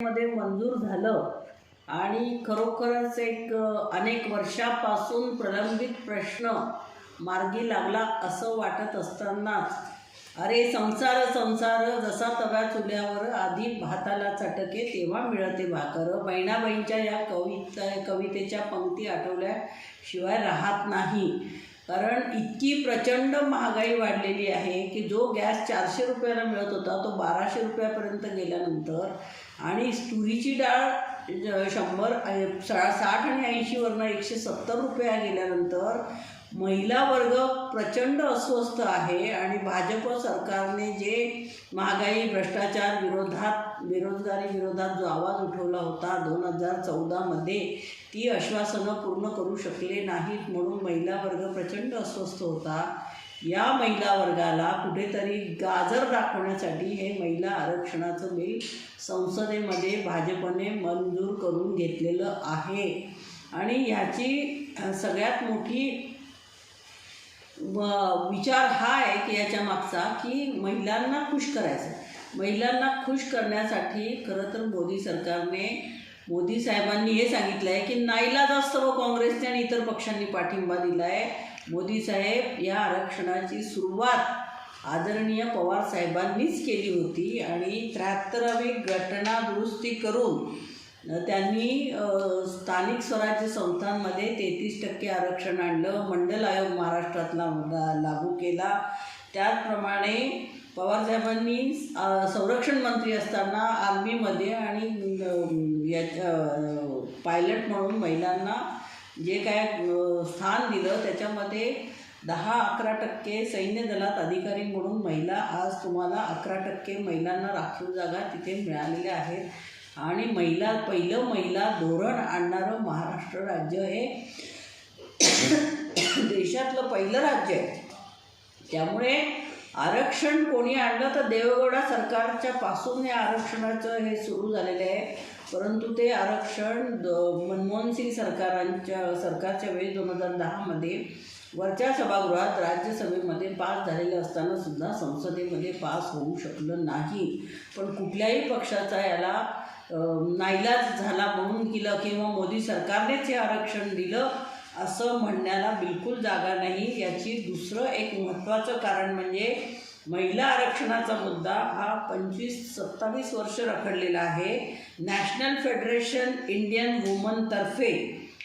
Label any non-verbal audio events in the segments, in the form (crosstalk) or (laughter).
मध्ये मंजूर झालं आणि खरोखरच एक अनेक वर्षापासून प्रलंबित प्रश्न मार्गी लागला असं वाटत असतानाच. अरे संसार संसार जसा तव्या चुल्यावर आधी भाताला चटके तेव्हा मिळते भाकर. बहिणाबाईंच्या या कविता कवितेच्या पंक्ती आठवल्याशिवाय राहत नाही. कारण इतकी प्रचंड महागाई वाढलेली आहे की जो गॅस चारशे रुपयाला मिळत होता तो बाराशे रुपयापर्यंत गेल्यानंतर आणि तुरीची डाळ शंभर सा साठ आणि ऐंशीवरनं एकशे सत्तर रुपया गेल्यानंतर महिला वर्ग प्रचंड अस्वस्थ आहे आणि भाजप सरकारने जे महागाई भ्रष्टाचार विरोधात बेरोजगारी विरोधात जो आवाज उठवला होता दोन हजार चौदामध्ये ती आश्वासनं पूर्ण करू शकले नाहीत म्हणून महिला वर्ग प्रचंड अस्वस्थ होता. या महिला वर्गाला कुठेतरी गाजर दाखवण्यासाठी हे महिला आरक्षणाचं बिल संसदेमध्ये भाजपने मंजूर करून घेतलेलं आहे. आणि ह्याची सगळ्यात मोठी विचार हा आहे की याच्या मागचा की महिलांना खुश करायचं. महिलांना खुश करण्यासाठी खरं तर मोदी सरकारने मोदी साहेबांनी हे सांगितलं आहे की नाईलाज असतं व काँग्रेसने आणि इतर पक्षांनी पाठिंबा दिला आहे मोदी साहेब या आरक्षणाची सुरुवात आदरणीय पवार साहेबांनीच केली होती आणि त्र्याहत्तरावी घटना दुरुस्ती करून त्यांनी स्थानिक स्वराज्य संस्थांमध्ये तेहतीस टक्के आरक्षण आणलं मंडल आयोग महाराष्ट्रातला लागू केला. त्याचप्रमाणे पवारसाहेबांनी संरक्षण मंत्री असताना आर्मीमध्ये आणि याच्या पायलट म्हणून महिलांना जे काय स्थान दिलं त्याच्यामध्ये दहा अकरा टक्के सैन्य दलात अधिकारी म्हणून महिला आज तुम्हाला अकरा टक्के महिलांना राखीव जागा तिथे मिळालेल्या आहेत. आणि महिला पहिलं महिला धोरण आणणारं महाराष्ट्र राज्य हे (coughs) देशातलं पहिलं राज्य आहे. त्यामुळे आरक्षण कोणी आणलं तर देवेगौडा सरकारच्या पासून या आरक्षणाचं हे सुरू झालेलं आहे. परंतु ते आरक्षण द मनमोहन सिंग सरकारांच्या सरकारच्या वेळी दोन हजार दहामध्ये वरच्या सभागृहात राज्यसभेमध्ये पास झालेलं असताना सुद्धा संसदेमध्ये पास होऊ शकलं नाही. पण कुठल्याही पक्षाचा याला नाईलाज झाला म्हणून केलं किंवा मोदी सरकारनेच हे आरक्षण दिलं असं म्हणण्याला बिलकुल जागा नाही. याची दुसरं एक महत्त्वाचं कारण म्हणजे महिला आरक्षणाचा मुद्दा हा पंचवीस सत्तावीस वर्ष रखडलेला आहे. नॅशनल फेडरेशन इंडियन वुमनतर्फे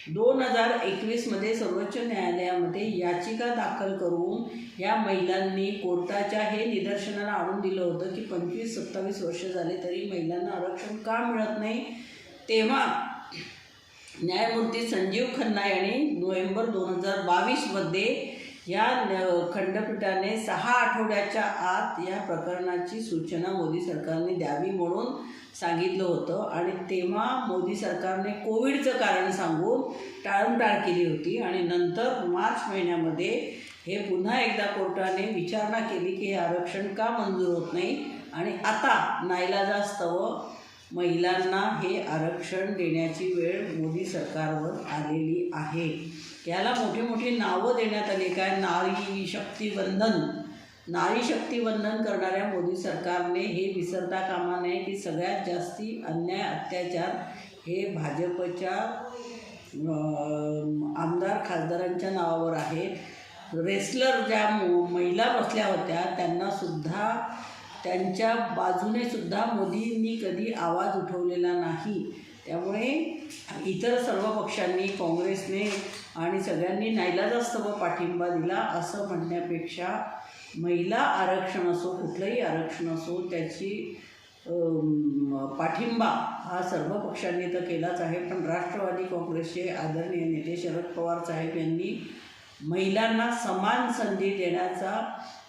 दोन हजार एकवीसमध्ये सर्वोच्च न्यायालयामध्ये याचिका दाखल करून या महिलांनी कोर्टाच्या हे निदर्शनाला आणून दिलं होतं की पंचवीस सत्तावीस वर्ष झाले तरी महिलांना आरक्षण का मिळत नाही? तेव्हा न्यायमूर्ती संजीव खन्ना यांनी नोव्हेंबर दोन हजार बावीसमध्ये या खंडपीठाने सहा आठवड्याच्या आत या प्रकरणाची सूचना मोदी सरकारने द्यावी म्हणून सांगितलं होतं. आणि तेव्हा मोदी सरकारने कोविडचं कारण सांगून टाळमटाळ केली होती. आणि नंतर मार्च महिन्यामध्ये हे पुन्हा एकदा कोर्टाने विचारणा केली की हे आरक्षण का मंजूर होत नाही? आणि आता नाईलाजास्तव महिलांना हे आरक्षण देण्याची वेळ मोदी सरकारवर आलेली आहे. याला मोठी मोठी नावं देण्यात आली. काय? नारी शक्तिबंधन नारी शक्ती करणाऱ्या मोदी सरकारने हे विसरता कामा नये. की सगळ्यात जास्ती अन्याय अत्याचार हे भाजपच्या आमदार खासदारांच्या नावावर आहे. रेसलर ज्या महिला बसल्या होत्या त्यांनासुद्धा त्यांच्या बाजूनेसुद्धा मोदींनी कधी आवाज उठवलेला नाही. त्यामुळे इतर सर्व पक्षांनी काँग्रेसने आणि सगळ्यांनी नाईलाजास्तव पाठिंबा दिला. असं म्हणण्यापेक्षा महिला आरक्षण असो कुठलंही आरक्षण असो त्याची पाठिंबा हा सर्व पक्षांनी तर केलाच आहे. पण राष्ट्रवादी काँग्रेसचे आदरणीय नेते शरद पवार साहेब यांनी महिलांना समान संधी देण्याचा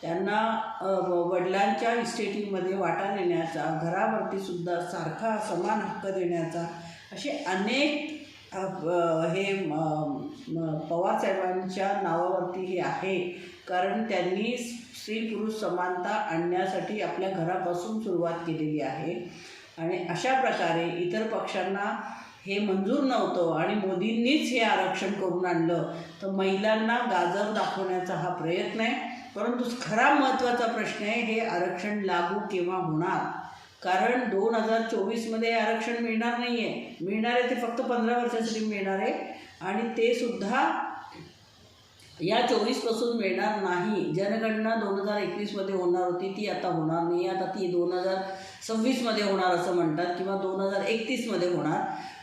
त्यांना व- वडिलांच्या इस्टेटीमध्ये वाटा देण्याचा घरावरतीसुद्धा सारखा समान हक्क देण्याचा असे अनेक हे पवार साहेबांच्या पवारसाहेबांच्या नावावरती हे आहे. कारण त्यांनी स्त्री पुरुष समानता आणण्यासाठी आपल्या घरापासून सुरुवात केलेली आहे. आणि अशा प्रकारे इतर पक्षांना हे मंजूर नव्हतं आणि मोदींनीच हे आरक्षण करून आणलं तर महिलांना गाजर दाखवण्याचा हा प्रयत्न आहे. परंतु खरा महत्त्वाचा प्रश्न आहे हे आरक्षण लागू केव्हा होणार? कारण दोन हजार चोवीसमध्ये आरक्षण मिळणार नाही आहे मिळणार आहे ते फक्त पंधरा वर्षासाठी मिळणार आहे. आणि ते सुद्धा या चोवीसपासून मिळणार नाही. जनगणना दोन हजार एकवीसमध्ये होणार होती ती आता होणार नाही. आता ती दोन हजार सव्वीसमध्ये होणार असं म्हणतात किंवा दोन हजार एकतीसमध्ये होणार.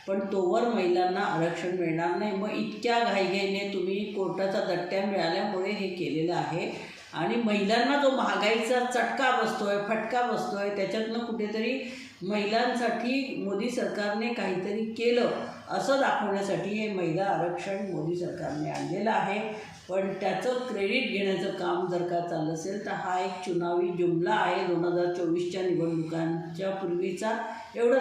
पण तोवर महिलांना आरक्षण मिळणार नाही. मग इतक्या घाईघाईने तुम्ही कोर्टाचा दट्ट्या मिळाल्यामुळे हे केलेलं आहे. आणि महिलांना जो महागाईचा चटका बसतोय फटका बसतोय त्याच्यातनं कुठेतरी महिलांसाठी मोदी सरकारने काहीतरी केलं असं दाखवण्यासाठी हे महिला आरक्षण मोदी सरकारने आणलेलं आहे. पण त्याचं क्रेडिट घेण्याचं काम जर का चाललं असेल तर हा एक चुनावी जुमला आहे. दोन हजार चोवीसच्या निवडणुकांच्या पूर्वीचा एवढंच